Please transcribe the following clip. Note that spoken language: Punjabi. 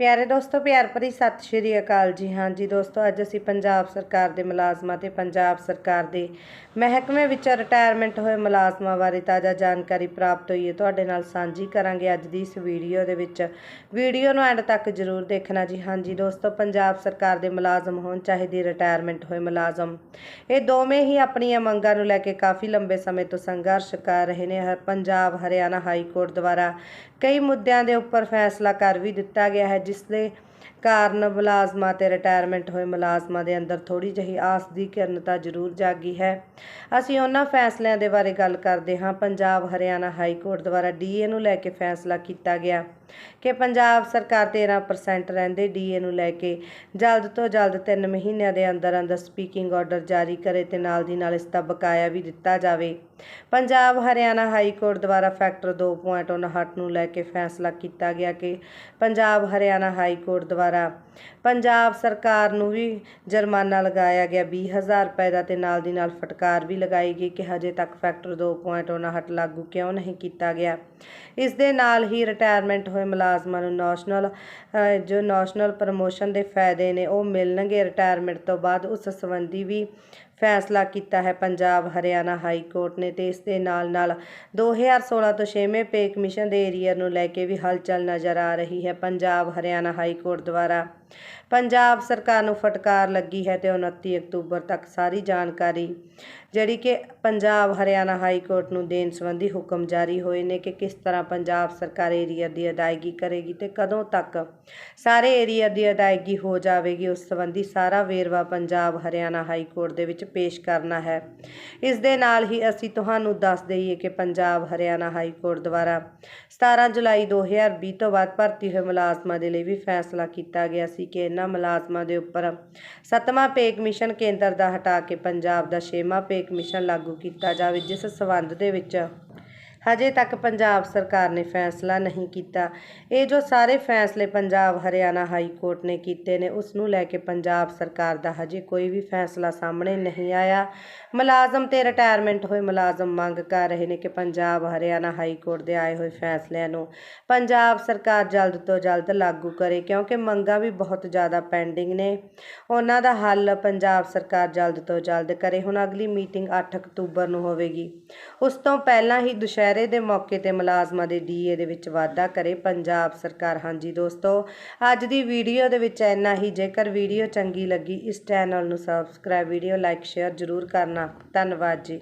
ਪਿਆਰੇ ਦੋਸਤੋ, ਪਿਆਰ ਭਰੀ ਸਤਿ ਸ਼੍ਰੀ ਅਕਾਲ ਜੀ। ਹਾਂ ਜੀ ਦੋਸਤੋ, ਅੱਜ ਅਸੀਂ ਪੰਜਾਬ ਸਰਕਾਰ ਦੇ ਮੁਲਾਜ਼ਮਾਂ ਤੇ ਪੰਜਾਬ ਸਰਕਾਰ ਦੇ ਮਹਿਕਮੇ ਵਿੱਚ ਰਿਟਾਇਰਮੈਂਟ ਹੋਏ ਮੁਲਾਜ਼ਮਾਂ ਬਾਰੇ ਤਾਜ਼ਾ ਜਾਣਕਾਰੀ ਪ੍ਰਾਪਤ ਹੋਈ ਹੈ। ਤੁਹਾਡੇ ਨਾਲ ਸਾਂਝੀ ਕਰਾਂਗੇ ਅੱਜ ਦੀ ਇਸ ਵੀਡੀਓ ਦੇ ਵਿੱਚ। ਵੀਡੀਓ ਨੂੰ ਐਂਡ ਤੱਕ ਜ਼ਰੂਰ ਦੇਖਣਾ ਜੀ। ਹਾਂ ਜੀ ਦੋਸਤੋ, ਪੰਜਾਬ ਸਰਕਾਰ ਦੇ ਮੁਲਾਜ਼ਮ ਹੋਣ ਚਾਹੇ ਦੀ ਰਿਟਾਇਰਮੈਂਟ ਹੋਏ ਮੁਲਾਜ਼ਮ। ਇਹ ਦੋਵੇਂ ਹੀ ਆਪਣੀਆਂ ਮੰਗਾਂ ਨੂੰ ਲੈ ਕੇ ਕਾਫੀ ਲੰਬੇ ਸਮੇਂ ਤੋਂ ਸੰਘਰਸ਼ ਕਰ ਰਹੇ ਨੇ। ਹਰ ਪੰਜਾਬ, ਹਰਿਆਣਾ ਹਾਈ ਕੋਰਟ ਦੁਆਰਾ ਕਈ ਮੁੱਦਿਆਂ ਦੇ ਉੱਪਰ ਫੈਸਲਾ ਕਰ ਵੀ ਦਿੱਤਾ ਗਿਆ ਹੈ ਜਿਸ ਦੇ ਕਾਰਨ ਮੁਲਾਜ਼ਮਾਂ ਤੇ ਰਿਟਾਇਰਮੈਂਟ ਹੋਏ ਮੁਲਾਜ਼ਮਾਂ ਦੇ ਅੰਦਰ ਥੋੜੀ ਜਿਹੀ ਆਸ ਦੀ ਕਿਰਨ ਤਾਂ ਜ਼ਰੂਰ ਜਾਗੀ ਹੈ। ਅਸੀਂ ਉਹਨਾਂ ਫੈਸਲਿਆਂ ਦੇ ਬਾਰੇ ਗੱਲ ਕਰਦੇ ਹਾਂ। ਪੰਜਾਬ ਹਰਿਆਣਾ ਹਾਈ ਕੋਰਟ ਦੁਆਰਾ ਡੀਏ ਨੂੰ ਲੈ ਕੇ ਫੈਸਲਾ ਕੀਤਾ ਗਿਆ ਕਿ ਪੰਜਾਬ ਸਰਕਾਰ 13% ਰਹਿੰਦੇ ਡੀਏ ਨੂੰ ਲੈ ਕੇ ਜਲਦ ਤੋਂ ਜਲਦ 3 ਮਹੀਨਿਆਂ ਦੇ ਅੰਦਰ ਅੰਦਰ ਸਪੀਕਿੰਗ ਆਰਡਰ ਜਾਰੀ ਕਰੇ ਤੇ ਨਾਲ ਦੀ ਨਾਲ ਇਸ ਦਾ ਬਕਾਇਆ ਵੀ ਦਿੱਤਾ ਜਾਵੇ। ਪੰਜਾਬ ਹਰਿਆਣਾ ਹਾਈ ਕੋਰਟ ਦੁਆਰਾ ਫੈਕਟਰ 2.59 ਨੂੰ ਲੈ ਕੇ ਫੈਸਲਾ ਕੀਤਾ ਗਿਆ ਕਿ ਪੰਜਾਬ ਹਰਿਆਣਾ ਹਾਈ ਕੋਰਟ ਦੁਆਰਾ ਪੰਜਾਬ ਸਰਕਾਰ ਨੂੰ ਵੀ ਜੁਰਮਾਨਾ ਲਗਾਇਆ ਗਿਆ। 20000 ਰੁਪਏ ਦਾ ਤੇ ਨਾਲ ਦੀ ਨਾਲ ਫਟਕਾਰ ਵੀ ਲਗਾਈ ਗਈ ਕਿ ਹਜੇ ਤੱਕ ਫੈਕਟਰ 2.59 ਲਾਗੂ ਕਿਉਂ ਨਹੀਂ ਕੀਤਾ ਗਿਆ। ਇਸ ਦੇ ਨਾਲ ਹੀ ਰਿਟਾਇਰਮੈਂਟ ਹੋਏ ਮੁਲਾਜ਼ਮਾਂ ਨੂੰ ਨੈਸ਼ਨਲ ਜੋ ਨੈਸ਼ਨਲ ਪ੍ਰਮੋਸ਼ਨ ਦੇ ਫਾਇਦੇ ਨੇ, ਉਹ ਮਿਲਣਗੇ। ਰਿਟਾਇਰਮੈਂਟ ਤੋਂ ਬਾਅਦ ਉਸ ਸੰਬੰਧੀ ਵੀ ਫੈਸਲਾ ਕੀਤਾ ਹੈ ਪੰਜਾਬ ਹਰਿਆਣਾ ਹਾਈ ਕੋਰਟ ਨੇ ਤੇ ਇਸ ਦੇ ਨਾਲ ਨਾਲ 2016 ਤੋਂ 6ਵੇਂ ਪੇ ਕਮਿਸ਼ਨ ਦੇ ਏਰੀਆ ਨੂੰ ਲੈ ਕੇ ਵੀ ਹਲਚਲ ਨਜ਼ਰ ਆ ਰਹੀ ਹੈ। ਪੰਜਾਬ ਹਰਿਆਣਾ ਹਾਈ ਕੋਰਟ ਦੁਆਰਾ ਪੰਜਾਬ ਸਰਕਾਰ ਨੂੰ ਫਟਕਾਰ ਲੱਗੀ ਹੈ ਤੇ 29 ਅਕਤੂਬਰ ਤੱਕ ਸਾਰੀ ਜਾਣਕਾਰੀ ਜਿਹੜੀ ਕਿ ਪੰਜਾਬ ਹਰਿਆਣਾ ਹਾਈ ਕੋਰਟ ਨੂੰ ਦੇਣ ਸੰਬੰਧੀ ਹੁਕਮ ਜਾਰੀ ਹੋਏ ਨੇ ਕਿ ਕਿਸ ਤਰ੍ਹਾਂ ਪੰਜਾਬ ਸਰਕਾਰ ਏਰੀਆ ਦੀ ਅਦਾਇਗੀ ਕਰੇਗੀ ਤੇ ਕਦੋਂ ਤੱਕ ਸਾਰੇ ਏਰੀਆ ਦੀ ਅਦਾਇਗੀ ਹੋ ਜਾਵੇਗੀ, ਉਸ ਸੰਬੰਧੀ ਸਾਰਾ ਵੇਰਵਾ ਪੰਜਾਬ ਹਰਿਆਣਾ ਹਾਈ ਕੋਰਟ ਦੇ ਵਿੱਚ ਪੇਸ਼ ਕਰਨਾ ਹੈ। ਇਸ ਦੇ ਨਾਲ ਹੀ ਅਸੀਂ ਤੁਹਾਨੂੰ ਦੱਸ ਦਈਏ ਕਿ ਪੰਜਾਬ ਹਰਿਆਣਾ ਹਾਈ ਕੋਰਟ ਦੁਆਰਾ 17 ਜੁਲਾਈ 2020 ਤੋਂ ਬਾਅਦ ਭਰਤੀ ਹੋਏ ਮੁਲਾਜ਼ਮਾਂ ਦੇ ਲਈ ਵੀ ਫੈਸਲਾ ਕੀਤਾ ਗਿਆ ਸੀ। ਕਿ ਇਹਨਾਂ ਮੁਲਾਜ਼ਮਾਂ ਦੇ ਉੱਪਰ ਸੱਤਵਾਂ ਪੇ ਕਮਿਸ਼ਨ ਕੇਂਦਰ ਦਾ ਹਟਾ ਕੇ ਪੰਜਾਬ ਦਾ ਛੇਵਾਂ ਪੇ ਕਮਿਸ਼ਨ ਲਾਗੂ ਕੀਤਾ ਜਾਵੇ, ਜਿਸ ਸਬੰਧ ਦੇ ਵਿੱਚ ਹਜੇ ਤੱਕ ਪੰਜਾਬ ਸਰਕਾਰ ਨੇ ਫੈਸਲਾ ਨਹੀਂ ਕੀਤਾ। ਇਹ ਜੋ ਸਾਰੇ ਫੈਸਲੇ ਪੰਜਾਬ, ਹਰਿਆਣਾ ਹਾਈ ਕੋਰਟ ਨੇ ਕੀਤੇ ਨੇ, ਉਸ ਨੂੰ ਲੈ ਕੇ ਪੰਜਾਬ ਸਰਕਾਰ ਦਾ ਹਜੇ ਕੋਈ ਵੀ ਫੈਸਲਾ ਸਾਹਮਣੇ ਨਹੀਂ ਆਇਆ। ਮੁਲਾਜ਼ਮ ਤੇ ਰਿਟਾਇਰਮੈਂਟ ਹੋਏ ਮੁਲਾਜ਼ਮ ਮੰਗ ਕਰ ਰਹੇ ਨੇ ਕਿ ਪੰਜਾਬ, ਹਰਿਆਣਾ ਹਾਈ ਕੋਰਟ ਦੇ ਆਏ ਹੋਏ ਫੈਸਲਿਆਂ ਨੂੰ ਪੰਜਾਬ ਸਰਕਾਰ ਜਲਦ ਤੋਂ ਜਲਦ ਲਾਗੂ ਕਰੇ, ਕਿਉਂਕਿ ਮੰਗਾਂ ਵੀ ਬਹੁਤ ਜ਼ਿਆਦਾ ਪੈਂਡਿੰਗ ਨੇ। ਉਹਨਾਂ ਦਾ ਹੱਲ ਪੰਜਾਬ ਸਰਕਾਰ ਜਲਦ ਤੋਂ ਜਲਦ ਕਰੇ। ਹੁਣ ਅਗਲੀ ਮੀਟਿੰਗ 8 ਅਕਤੂਬਰ ਨੂੰ ਹੋਵੇਗੀ। ਉਸ ਤੋਂ ਪਹਿਲਾਂ ਹੀ ਦੁਸ਼ਹਿਰੇ ਦੇ ਮੌਕੇ ਤੇ ਮੁਲਾਜ਼ਮਾਂ ਦੇ ਡੀਏ ਦੇ ਵਿੱਚ ਵਾਧਾ ਕਰੇ ਪੰਜਾਬ ਸਰਕਾਰ। ਹਾਂਜੀ ਦੋਸਤੋ, ਅੱਜ ਦੀ ਵੀਡੀਓ ਦੇ ਵਿੱਚ ਇੰਨਾ ਹੀ। ਜੇਕਰ ਵੀਡੀਓ ਚੰਗੀ ਲੱਗੀ, ਇਸ ਚੈਨਲ ਨੂੰ ਸਬਸਕ੍ਰਾਈਬ ਵੀਡੀਓ ਲਾਈਕ ਸ਼ੇਅਰ ਜ਼ਰੂਰ ਕਰਨਾ। ਧੰਨਵਾਦ ਜੀ।